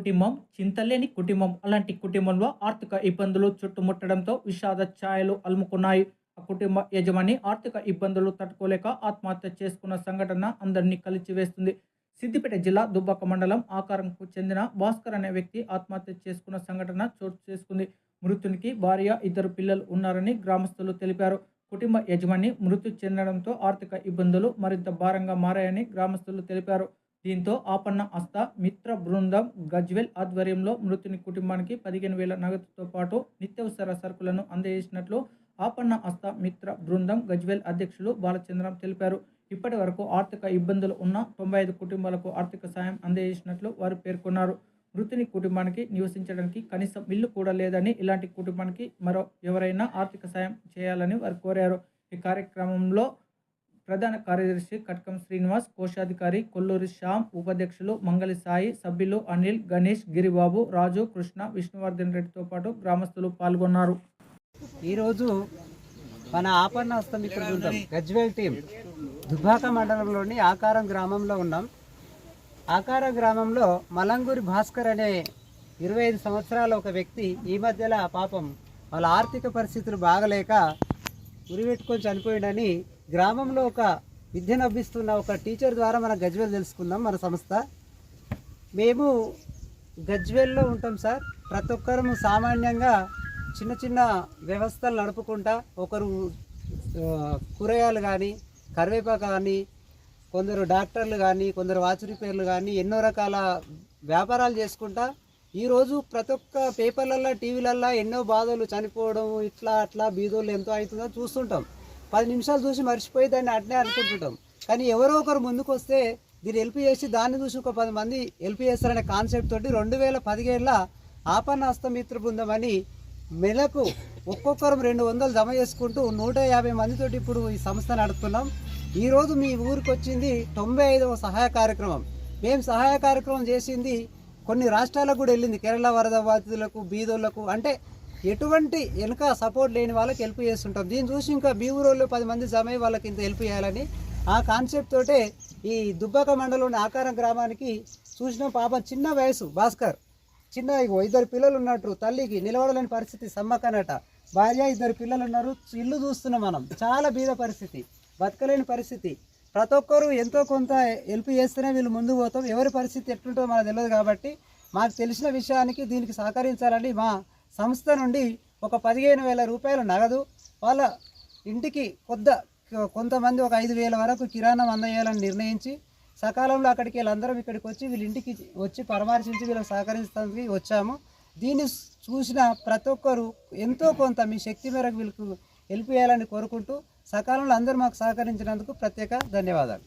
కుటుంబం చింతలేని కుటుంబం. అలాంటి కుటుంబంలో ఆర్థిక ఇబ్బందులు చుట్టుముట్టడంతో విషాద ఛాయలు అలుముకున్నాయి. ఆ కుటుంబ యజమాని ఆర్థిక ఇబ్బందులు తట్టుకోలేక ఆత్మహత్య చేసుకున్న సంఘటన అందరినీ కలిచివేస్తుంది. సిద్దిపేట జిల్లా దుబ్బాక మండలం ఆకారంకు చెందిన భాస్కర్ అనే వ్యక్తి ఆత్మహత్య చేసుకున్న సంఘటన చోటు చేసుకుంది. మృతునికి భార్య ఇద్దరు పిల్లలు ఉన్నారని గ్రామస్తులు తెలిపారు. కుటుంబ యజమాని మృతి చెందడంతో ఆర్థిక ఇబ్బందులు మరింత భారంగా మారాయని గ్రామస్తులు తెలిపారు. దీంతో ఆపన్న అస్త మిత్ర బృందం గజ్వెల్ ఆధ్వర్యంలో మృతుని కుటుంబానికి పదిహేను వేల నగదుతో పాటు నిత్యవసర సరుకులను అందజేసినట్లు ఆపన్న అస్త మిత్ర బృందం గజ్వెల్ అధ్యక్షులు బాలచంద్రం తెలిపారు. ఇప్పటి వరకు ఆర్థిక ఇబ్బందులు ఉన్న తొంభై ఐదు కుటుంబాలకు ఆర్థిక సాయం అందజేసినట్లు వారు పేర్కొన్నారు. మృతుని కుటుంబానికి నివసించడానికి కనీసం ఇల్లు కూడా లేదని ఇలాంటి కుటుంబానికి మరో ఎవరైనా ఆర్థిక సాయం చేయాలని వారు కోరారు. ఈ కార్యక్రమంలో ప్రధాన కార్యదర్శి కట్కం శ్రీనివాస్ కోశాధికారి కొల్లూరి శ్యామ్ ఉపాధ్యక్షులు మంగళి సాయి సభ్యులు అనిల్ గణేష్ గిరిబాబు రాజు కృష్ణ విష్ణువర్ధన్ రెడ్డితో పాటు గ్రామస్తులు పాల్గొన్నారు. ఈరోజు మన ఆపన్న ఇక్కడ ఉంటాం గజ్వేల్ టీం. దుబ్బాక మండలంలోని ఆకారం గ్రామంలో ఉన్నాం. ఆకారం గ్రామంలో మలంగూరి భాస్కర్ అనే ఇరవై ఐదు సంవత్సరాల ఒక వ్యక్తి ఈ మధ్యలో పాపం వాళ్ళ ఆర్థిక పరిస్థితులు బాగలేక ఉరిపెట్టుకొని చనిపోయాడని గ్రామంలో ఒక విద్యను అభ్యస్తున్న ఒక టీచర్ ద్వారా మన గజ్వేల్ తెలుసుకుందాం మన సంస్థ. మేము గజ్వేల్లో ఉంటాం సార్. ప్రతి ఒక్కరము సామాన్యంగా చిన్న చిన్న వ్యవస్థలు నడుపుకుంటా ఒకరు కూరగాయలు కానీ కరివేపాకు కానీ కొందరు డాక్టర్లు కానీ కొందరు వాచ్ రిపేర్లు కానీ ఎన్నో రకాల వ్యాపారాలు చేసుకుంటా ఈరోజు ప్రతి ఒక్క పేపర్లల్లో టీవీలల్లో ఎన్నో బాధలు చనిపోవడం ఇట్లా అట్లా బీదోళ్ళు ఎంతో అవుతుందో చూస్తుంటాం. పది నిమిషాలు చూసి మర్చిపోయి దాన్ని అట్నే అనుకుంటుంటాం. కానీ ఎవరో ఒకరు ముందుకు వస్తే దీన్ని హెల్ప్ చేసి దాన్ని చూసి ఒక పది మంది హెల్ప్ చేస్తారనే కాన్సెప్ట్ తోటి రెండు వేల పదిహేడులో ఆపన్న హస్తమిత్ర బృందం అని నెలకు ఒక్కొక్కరు రెండు వందలు జమ చేసుకుంటూ నూట యాభై మందితోటి ఇప్పుడు ఈ సంస్థ నడుపుతున్నాం. ఈరోజు మీ ఊరికి వచ్చింది తొంభై ఐదవ సహాయ కార్యక్రమం. మేము సహాయ కార్యక్రమం చేసింది కొన్ని రాష్ట్రాలకు కూడా వెళ్ళింది. కేరళ వరద బాధితులకు బీదోళ్ళకు అంటే ఎటువంటి వెనుక సపోర్ట్ లేని వాళ్ళకి హెల్ప్ చేస్తుంటాం. దీన్ని చూసి ఇంకా మీ ఊరోళ్ళు పది మంది జమై వాళ్ళకి ఇంత హెల్ప్ చేయాలని ఆ కాన్సెప్ట్ తోటే ఈ దుబ్బాక మండలంలోని ఆకారం గ్రామానికి చూసిన పాప చిన్న వయసు భాస్కర్. చిన్న ఇగో ఇద్దరు పిల్లలు ఉన్నట్టు తల్లికి నిలబడలేని పరిస్థితి సమ్మకనట భార్య ఇద్దరు పిల్లలు ఉన్నారు. ఇల్లు చూస్తున్నాం మనం. చాలా బీద పరిస్థితి. బతకలేని పరిస్థితి. ప్రతి ఒక్కరు ఎంతో కొంత హెల్ప్ చేస్తేనే వీళ్ళు ముందుకు పోతాం. ఎవరి పరిస్థితి ఎట్లుంటుందో మనకు తెలియదు కాబట్టి మాకు తెలిసిన విషయానికి దీనికి సహకరించాలని మా సంస్థ నుండి ఒక పదిహేను వేల రూపాయలు నగదు వాళ్ళ ఇంటికి కొద్ద కొంతమంది ఒక ఐదు వేల వరకు కిరాణం అందజేయాలని నిర్ణయించి సకాలంలో అక్కడికి వీళ్ళందరం ఇక్కడికి వచ్చి వీళ్ళ ఇంటికి వచ్చి పరామర్శించి వీళ్ళకి సహకరించడానికి వచ్చాము. దీన్ని చూసిన ప్రతి ఒక్కరు ఎంతో కొంత మీ శక్తి మేరకు వీళ్ళకు హెల్ప్ చేయాలని కోరుకుంటూ సకాలంలో అందరూ మాకు సహకరించినందుకు ప్రత్యేక ధన్యవాదాలు.